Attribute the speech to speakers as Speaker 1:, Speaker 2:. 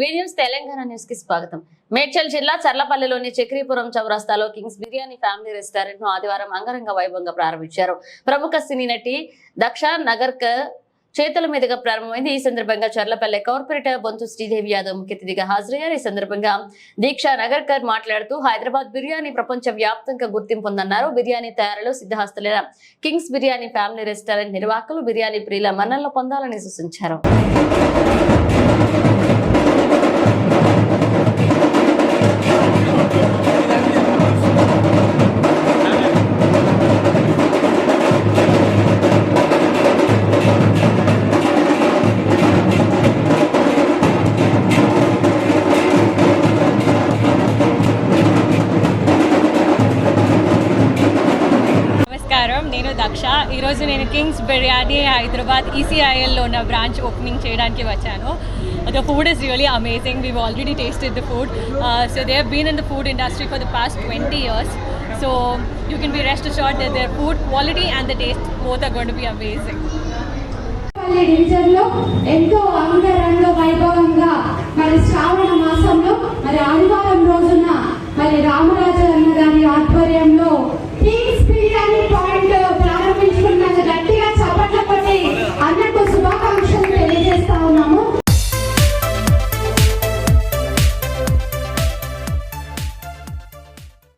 Speaker 1: వి తెలంగాణ న్యూస్కి స్వాగతం. మేడ్చల్ జిల్లా చర్లపల్లిలోని చక్రీపురం చౌరస్తాలో కింగ్స్ బిర్యానీ ఫ్యామిలీ రెస్టారెంట్ను ఆదివారం అంగరంగ వైభవంగా ప్రారంభించారు. ప్రముఖ సినీ నటి దక్ష నగర్కర్ చేతుల మీదుగా ప్రారంభమైంది. ఈ సందర్భంగా చర్లపల్లె కార్పొరేటర్ బొంతు శ్రీదేవి యాదవ్ ముఖ్య అతిథిగా హాజరయ్యారు. ఈ సందర్భంగా దీక్ష నగర్కర్ మాట్లాడుతూ హైదరాబాద్ బిర్యానీ ప్రపంచ వ్యాప్తంగా గుర్తింపు ఉందన్నారు బిర్యానీ తయారీలో సిద్ధహస్తులైన కింగ్స్ బిర్యానీ ఫ్యామిలీ రెస్టారెంట్ నిర్వాహకులు బిర్యానీ ప్రియుల మన్నలను పొందాలని సూచించారు.
Speaker 2: నమస్కారం నేను దక్ష ఈరోజు నేను కింగ్స్ బిర్యానీ హైదరాబాద్ ఈసీఐఎల్లో ఉన్న బ్రాంచ్ ఓపెనింగ్ చేయడానికి వచ్చాను the food is really amazing we already tasted the food so they been in the food industry for the past twenty years so you can be rest assured that the food quality and the taste both are gonna be amazing
Speaker 3: పల్లి డివిజన్లో ఎంతో అంగరంగ వైభవంగా